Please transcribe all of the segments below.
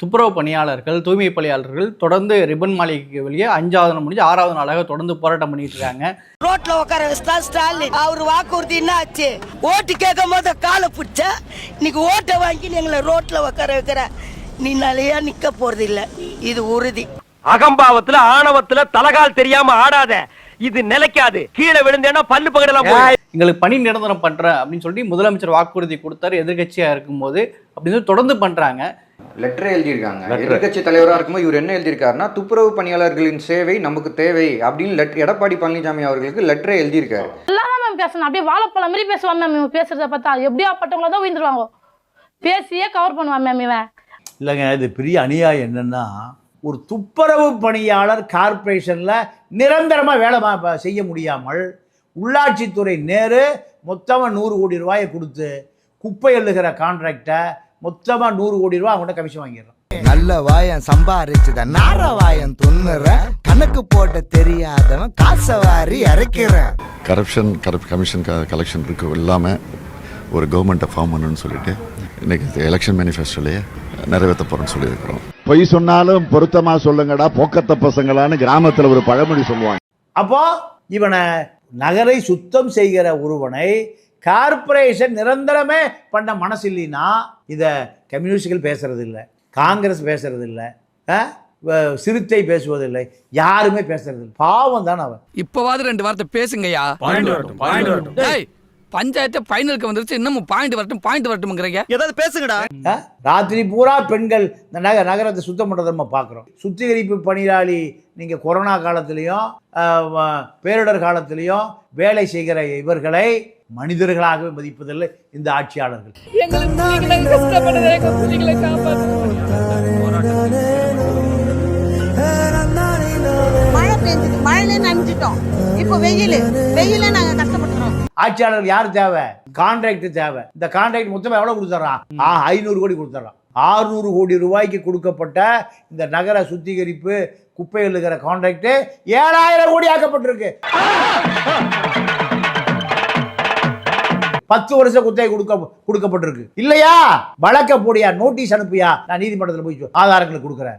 துப்புரவு பணியாளர்கள் தூய்மை பணியாளர்கள் தொடர்ந்து ரிப்பன் மாளிகைக்கு வெளியே அஞ்சாவது நாள் முடிஞ்சு ஆறாவது நாளாக தொடர்ந்து போராட்டம் பண்ணிட்டு இருக்காங்க. ரோட்ல உட்கார வச்சுட்டா ஸ்டாலின் அவர் வாக்குறுதி என்ன ஆச்சு ஓட்டு கேட்கும் போது காலை பிடிச்ச இன்னைக்கு ஓட்டை வாங்கி எங்களை ரோட்ல உட்கார வைக்கிற நீ நிலையா நிக்க போறது இல்ல இது உறுதி. அகம்பாவத்துல ஆணவத்துல தலகால் தெரியாம ஆடாத. இது நிலைக்காது. கீழே விழுந்தேன்னா பல்லு பகடலாம் எங்களுக்கு பணி நிரந்தரம் பண்றேன் அப்படின்னு சொல்லி முதலமைச்சர் வாக்குறுதி கொடுத்தாரு எதிர்க்கட்சியா இருக்கும்போது. அப்படின்னு சொல்லி தொடர்ந்து பண்றாங்க. லெட்டர் எழுதியிருக்காங்க. எதிர்க்கட்சி தலைவராக இருக்கும்போது இவர் என்ன எழுதியிருக்காருன்னா துப்புரவு பணியாளர்களின் சேவை நமக்கு தேவை அப்படின்னு லெட்டர் எடப்பாடி பழனிசாமி அவர்களுக்கு லெட்டரே எழுதியிருக்காரு. எல்லாம் மேம் பேசணும். அப்படியே வாழைப்பழம் மாதிரி பேசுவான் மேம் இவன். பேசுறத பார்த்தா எப்படியாப்பட்டவங்கள தான் உயிர்ந்துருவாங்க. பேசியே கவர் பண்ணுவான் மேம் இவன். இல்லைங்க இது பெரிய அநியாயம் என்னன்னா ஒரு துப்புரவு பணியாளர் கார்ப்பரேஷனில் நிரந்தரமாக வேலை செய்ய முடியாமல் உள்ளாட்சித்துறை நேரு மொத்தமாக நூறு கோடி ரூபாயை கொடுத்து குப்பை எழுதுகிற கான்ட்ராக்டை மொத்தமாக நூறு கோடி ரூபாய் அவங்கள்ட்ட கமிஷன் வாங்கிடுறான். நல்ல வாயம் சம்பாரிச்சுத நார வாயம் துண்ணுற கணக்கு போட்ட தெரியாதவன் காசை வாரி இறக்கிறேன். கரப்ஷன் கரப்ட் கமிஷன் கலெக்ஷன் இருக்கு. இல்லாமல் ஒரு கவர்மெண்ட்டை ஃபார்ம் பண்ணணும்னு சொல்லிட்டு இன்னைக்கு எலெக்ஷன் மேனிஃபெஸ்டோலேயே நிறைவேற்ற போகிறோம்னு சொல்லியிருக்கிறோம். பொய் சொன்னாலும் பொருத்தமா சொல்லுங்கடா போக்கத்த பசங்களான்னு கிராமத்துல ஒரு பழமொழி சொல்லுவாங்க. அப்போ இவனை நகரை சுத்தம் செய்கிற ஒருவனை கார்ப்பரேஷன் நிரந்தரமே பண்ண மனசு இல்லைன்னா இதை கம்யூனிஸ்டுகள் பேசுறது இல்லை காங்கிரஸ் பேசுறது இல்லை சிறுத்தை பேசுவதில்லை யாருமே பேசுறது இல்லை பாவம் தானே அவன். இப்பவாது ரெண்டு வார்த்தை பேசுங்கய்யா. பஞ்சாயத்து ஃபைனலுக்கு வந்துருச்சு இன்னமும் பாயிண்ட் வரட்டும் பாயிண்ட் வரட்டும்ங்கறீங்க. ஏதாவது பேசுங்கடா? ராத்திரி பூரா பெண்கள் இந்த நக நகரத்தை சுத்தம் பண்ணுறதை நம்ம பார்க்குறோம். சுத்திகரிப்பு பணியாளி நீங்கள் கொரோனா காலத்திலையும் பேரிடர் காலத்திலையும் வேலை செய்கிற இவர்களை மனிதர்களாகவே மதிப்பதில்லை இந்த ஆட்சியாளர்கள். மழை பெஞ்சது. மழையில நனைஞ்சிட்டோம். இப்போ வெயில். வெயில நாங்க கஷ்டப்படுறோம் ஆட்சியாளர்கள் யார் தேவை? கான்ட்ராக்ட் தேவை. இந்த கான்ட்ராக்ட் மொத்தமாக எவ்வளோ கொடுத்துட்றான் ஆ ஐநூறு கோடி கொடுத்துட்றான் ஆறுநூறு கோடி ரூபாய்க்கு கொடுக்கப்பட்ட இந்த நகர சுத்திகரிப்பு குப்பை எழுதுகிற கான்ட்ராக்ட் ஏழாயிரம் கோடி ஆக்கப்பட்டிருக்கு. பத்து வருஷம் குத்தகை கொடுக்க கொடுக்கப்பட்டிருக்கு. இல்லையா? வழக்க போடியா நோட்டீஸ் அனுப்பியா? நான் நீதிமன்றத்தில் போய் ஆதாரங்களை கொடுக்குறேன்.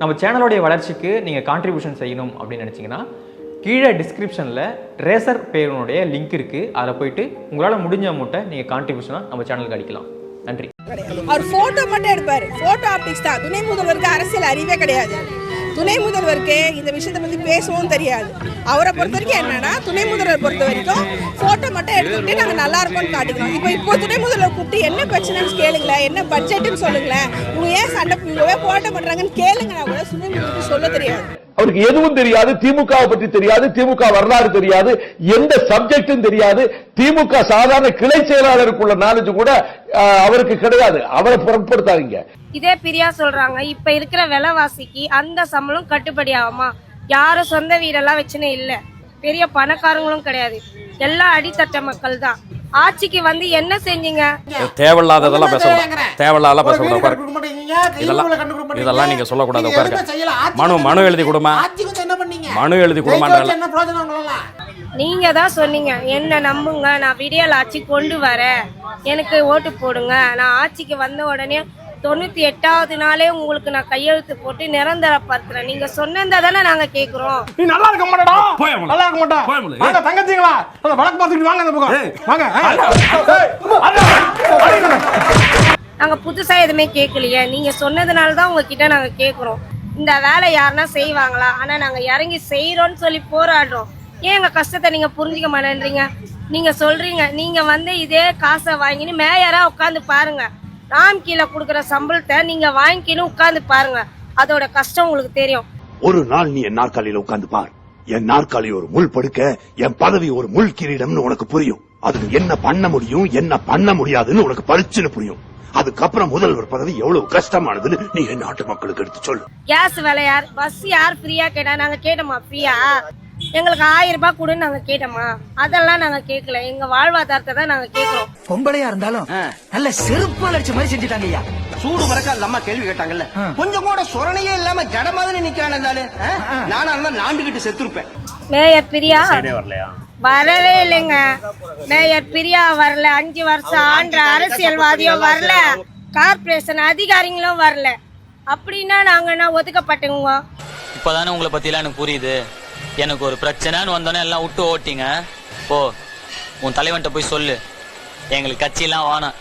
நம்ம சேனலோடைய வளர்ச்சிக்கு நீங்கள் கான்ட்ரிபியூஷன் செய்யணும் அப்படின்னு நினச்சிங்கன்னா கீழே டிஸ்கிரிப்ஷனில் ரேசர் பேருனுடைய லிங்க் இருக்குது அதில் போயிட்டு உங்களால் முடிஞ்ச அமௌண்ட்டை நீங்கள் கான்ட்ரிபியூஷனாக நம்ம சேனலுக்கு அடிக்கலாம். நன்றி. அவர் ஃபோட்டோ மட்டும் எடுப்பார். ஃபோட்டோ ஆப்டிக்ஸ் தான். துணை முதல்வருக்கு அரசியல் அறிவே கிடையாது. துணை முதல்வருக்கு இந்த விஷயத்தை பற்றி பேசவும் தெரியாது. அவரை பொறுத்த வரைக்கும் என்னன்னா துணை முதல்வர் பொறுத்த வரைக்கும் போட்டோ மட்டும் எடுத்துக்கிட்டு நாங்க நல்லா இருக்கோம்னு காட்டிக்கிறோம். இப்போ இப்போ துணை முதல்வர் கூப்பிட்டு என்ன பிரச்சனைன்னு கேளுங்களேன் என்ன பட்ஜெட்னு சொல்லுங்களேன். இவங்க ஏன் சண்டை இவங்க போராட்டம் பண்றாங்கன்னு கேளுங்கன்னா கூட துணை முதல்வருக்கு சொல்ல தெரியாது. அவருக்கு எதுவும் தெரியாது திமுக பற்றி தெரியாது திமுக வரலாறு தெரியாது எந்த சப்ஜெக்டும் தெரியாது. திமுக சாதாரண கிளை செயலாளருக்குள்ள நாலேஜ் கூட அவருக்கு கிடையாது. அவரை புறப்படுத்தாதீங்க. இதே பிரியா சொல்றாங்க இப்ப இருக்கிற விலைவாசிக்கு அந்த சம்பளம் கட்டுப்படி ஆகுமா யாரும் சொந்த வீடெல்லாம் வச்சுன்னு இல்ல. பெரிய பணக்காரங்களும் கிடையாது. எல்லா அடித்தட்ட மக்கள் தான். ஆட்சிக்கு வந்து என்ன செஞ்சீங்க? தேவையில்லாததெல்லாம் பேசக்கூடாது. தேவையில்லாத பேசக்கூடாது. உட்காரு இதெல்லாம் இதெல்லாம் நீங்க சொல்லக்கூடாது. உட்காருங்க. மனு மனு எழுதி கொடுமா? மனு எழுதி கொடுமான்ற நீங்க தான் சொன்னீங்க என்ன நம்புங்க நான் விடியல் ஆட்சி கொண்டு வரேன். எனக்கு ஓட்டு போடுங்க. நான் ஆட்சிக்கு வந்த உடனே தொண்ணூத்தி எட்டாவது நாளே உங்களுக்கு நான் கையெழுத்து போட்டு நிரந்தரப்படுத்துறேன் நீங்க சொன்னதை தானே நாங்க கேக்குறோம். நீ நல்லா இருக்க மாட்டடா. நல்லா இருக்க மாட்டா. வாங்க தங்கச்சிங்களா? அந்த வழக்கு பார்த்துட்டு வாங்க அந்த பக்கம். வாங்க நாங்க புதுசா எதுவுமே கேட்கலையே நீங்க சொன்னதுனால தான் உங்ககிட்ட நாங்க கேக்குறோம். இந்த வேலை யாருன்னா செய்வாங்களா? ஆனா நாங்க இறங்கி செய்யறோம்னு சொல்லி போராடுறோம். ஏன் எங்க கஷ்டத்தை நீங்க புரிஞ்சுக்க மாட்டேன்றீங்க? நீங்க சொல்றீங்க. நீங்க வந்து இதே காசை வாங்கின்னு மேயரா உட்காந்து பாருங்க. ராம் கீழே கொடுக்குற சம்பளத்தை நீங்க வாங்கிக்கின்னு உட்காந்து பாருங்க. அதோட கஷ்டம் உங்களுக்கு தெரியும். ஒரு நாள் நீ என் நாற்காலியில உட்கார்ந்து பார். என் நாற்காலி ஒரு முள் படுக்க என் பதவி ஒரு முள் கிரீடம்னு உனக்கு புரியும். அதுக்கு என்ன பண்ண முடியும் என்ன பண்ண முடியாதுன்னு உனக்கு பளிச்சுன்னு புரியும். அதுக்கப்புறம் முதல்வர் பதவி எவ்வளவு கஷ்டமானதுன்னு நீ நாட்டு மக்களுக்கு எடுத்து சொல்லு. கேஸ் விலை யார்? பஸ் யார் ஃப்ரீயா கேட்டா? நாங்க கேட்டோமா? ஃப்ரீயா எங்களுக்கு ஆயிரம் ரூபாய் கொடுன்னு நாங்க கேட்டோமா? அதெல்லாம் நாங்க கேட்கல. எங்க வாழ்வாதாரத்தை தான் நாங்க கேக்குறோம் பொம்பளையா இருந்தாலும் நல்ல செருப்பு அடிச்ச மாதிரி செஞ்சுட்டாங்க ஐயா. சூடு வரக்கா அம்மா கேள்வி கேட்டாங்கல்ல. கொஞ்சம் கூட சொரணையே இல்லாம ஜட மாதிரி நிக்கிறான் நானா இருந்தா நாண்டுகிட்டு செத்துருப்பேன். மேயர் பிரியா? வரவே இல்லைங்க. மேயர் பிரியா வரல. அஞ்சு வருஷம் ஆண்ட அரசியல்வாதியும் வரல. கார்பரேஷன் அதிகாரிங்களும் வரல. அப்படின்னா நாங்க என்ன ஒதுக்கப்பட்டவங்க இப்பதானே உங்களை பத்திலாம் எனக்கு புரியுது. எனக்கு ஒரு பிரச்சனைன்னு வந்தோடனே எல்லாம் விட்டு ஓட்டிங்க. போ உன் தலைவன்ட்ட போய் சொல்லு. எங்களுக்கு கட்சியெல்லாம் வேணாம்.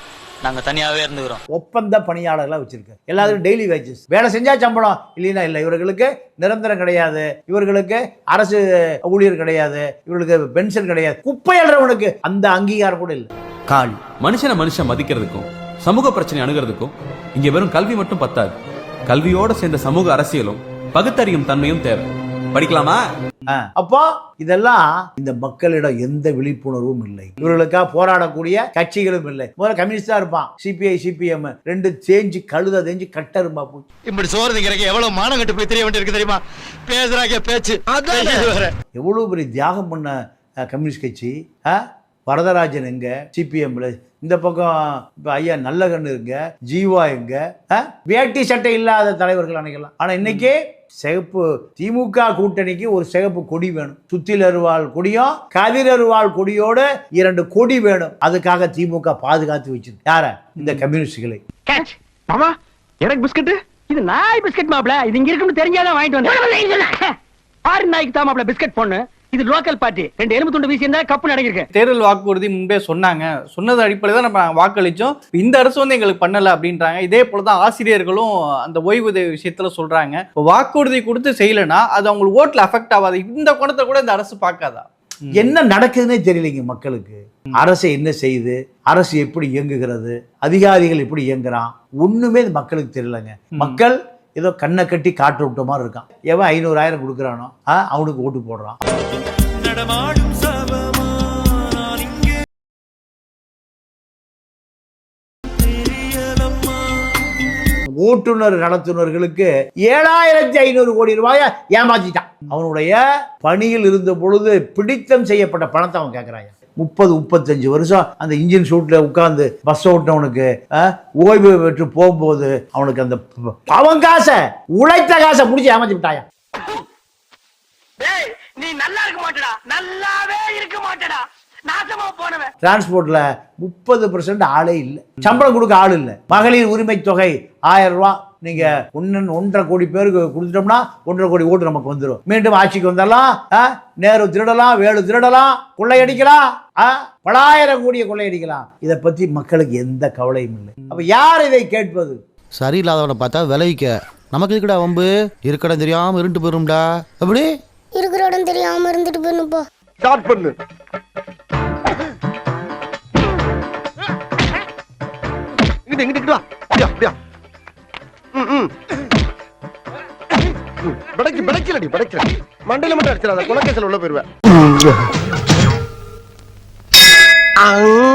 நாங்க தனியாவே இருந்துக்கிறோம். ஒப்பந்த பணியாளர்களாக வச்சிருக்காரு. எல்லாத்துக்கும் டெய்லி வேஜஸ் வேலை செஞ்சா சம்பளம் இல்லைன்னா இல்லை. இவர்களுக்கு நிரந்தரம் கிடையாது. இவர்களுக்கு அரசு ஊழியர் கிடையாது. இவர்களுக்கு பென்ஷன் கிடையாது. குப்பை அல்றவனுக்கு அந்த அங்கீகாரம் கூட இல்லை. கால் மனுஷனை மனுஷன் மதிக்கிறதுக்கும் சமூக பிரச்சனை அணுகிறதுக்கும் இங்க வெறும் கல்வி மட்டும் பத்தாது. கல்வியோட சேர்ந்த சமூக அரசியலும் பகுத்தறியும் தன்மையும் தேவை. படிக்கலாமா? ஆ, அப்போ இதெல்லாம் இந்த மக்களிடம் எந்த விழிப்புணர்வும் இல்லை. இவர்களுக்காக போராடக்கூடிய கட்சிகளும் இல்லை. முதல்ல கம்யூனிஸ்டா இருப்பான். சிபிஐ சிபிஎம் ரெண்டு தேஞ்சு கழுத தேஞ்சு கட்டரும்பா போச்சு. இப்படி சோறு திங்கிறக்கு எவ்வளவு மானம் கட்டு போய் தெரிய வேண்டியிருக்கு தெரியுமா? பேசுறாங்க பேச்சு. எவ்வளவு பெரிய தியாகம் பண்ண கம்யூனிஸ்ட் கட்சி ஆ? வரதராஜன் எங்க? சிபிஎம்ல இந்த பக்கம் இப்ப ஐயா நல்லகண்ணு எங்க? ஜீவா எங்க? வேட்டி சட்டை இல்லாத தலைவர்கள் அன்னைக்கெல்லாம். ஆனா இன்னைக்கு சிகப்பு திமுக கூட்டணிக்கு ஒரு சிகப்பு கொடி வேணும். சுத்தில் அருவாள் கொடியும் கதிர் அருவாள் கொடியோடு இரண்டு கொடி வேணும். அதுக்காக திமுக பாதுகாத்து வச்சிருக்கு. யார? இந்த கம்யூனிஸ்டுகளை. மாமா எனக்கு பிஸ்கட் இது நாய் பிஸ்கட் மாப்ள இது இங்க இருக்குன்னு தெரிஞ்சாதான் வாங்கிட்டு வந்தேன். ஆறு நாய்க்கு தான் மாப்ள பிஸ்கட் பொண்ணு. இது லோக்கல் பார்ட்டி ரெண்டு எலும்பு துண்டு வீசி இருந்தா கப்பு நடக்கிருக்கேன் தேர்தல் வாக்குறுதி முன்பே சொன்னாங்க. சொன்னது அடிப்படையில் தான் நம்ம வாக்களிச்சோம். இந்த அரசு வந்து எங்களுக்கு பண்ணல அப்படின்றாங்க. இதே போல தான் ஆசிரியர்களும் அந்த ஓய்வூதிய விஷயத்துல சொல்றாங்க. வாக்குறுதி கொடுத்து செய்யலைன்னா அது அவங்களுக்கு ஓட்டுல அஃபெக்ட் ஆகாது. இந்த குணத்தை கூட இந்த அரசு பார்க்காதா? என்ன நடக்குதுன்னே தெரியலைங்க மக்களுக்கு. அரசு என்ன செய்யுது? அரசு எப்படி இயங்குகிறது? அதிகாரிகள் எப்படி இயங்குறான்? ஒண்ணுமே மக்களுக்கு தெரியலங்க. மக்கள் ஏதோ கண்ணை கட்டி காட்டு விட்ட மாதிரி இருக்கான். எவன் ஐநூறாயிரம் கொடுக்குறானோ ஆ, அவனுக்கு ஓட்டு போடுறான். ஓட்டுநர் நடத்துனர்களுக்கு ஏழாயிரத்தி ஐநூறு கோடி ரூபாயை ஏமாத்திட்டான். அவனுடைய பணியில் இருந்த பொழுது பிடித்தம் செய்யப்பட்ட பணத்தை அவன் கேட்கிறான் முப்பது முப்பத்தஞ்சு வருஷம் அந்த இன்ஜின் ஷூட்ல உட்கார்ந்து பஸ் ஓட்டினவனுக்கு ஓய்வு பெற்று போகும்போது அவனுக்கு அந்த அவன் காசை உழைத்த காசை முடிச்சு ஏமாத்தி விட்டாயா? டேய் நீ நல்லா இருக்க மாட்டடா. நல்லாவே இருக்க மாட்டடா. டிரான்ஸ்போர்ட்ல முப்பது பர்சன்ட் ஆளே இல்லை. சம்பளம் கொடுக்க ஆள் இல்லை. மகளிர் உரிமை தொகை ஆயிரம் ரூபாய் நீங்க ஒன்னு ஒன்றரை கோடி பேருக்கு கொடுத்துட்டோம்னா ஒன்றரை கோடி ஓட்டு நமக்கு வந்துடும் மீண்டும் ஆட்சிக்கு வந்தரலாம் ஆ, நேரு திருடலாம் வேலு திருடலாம் கொள்ளையடிக்கலாம். பலாயிரம் கோடியை கொள்ளையடிக்கலாம். இதை பத்தி மக்களுக்கு எந்த கவலையும் இல்லை. அப்ப யார் இதை கேட்பது? சரியில்லாதவனை பார்த்தா விளைவிக்க. நமக்கு இருக்குடா வம்பு? இருக்கடம் தெரியாம இருண்டு போயிரும்டா. அப்படி இருக்கிற இடம் தெரியாம இருந்துட்டு போயிருப்போ ஸ்டார்ட் பண்ணு. இங்கிட்டு இங்கிட்டு வா. அப்படியா அப்படியா ம், ம். ம், பிடைக்கு பிடைக்கலடி பிடைக்கல மண்டையில மட்டும் அடிச்சிடாத. குலக்கேசல் உள்ள போயிருவேன் 啊。呜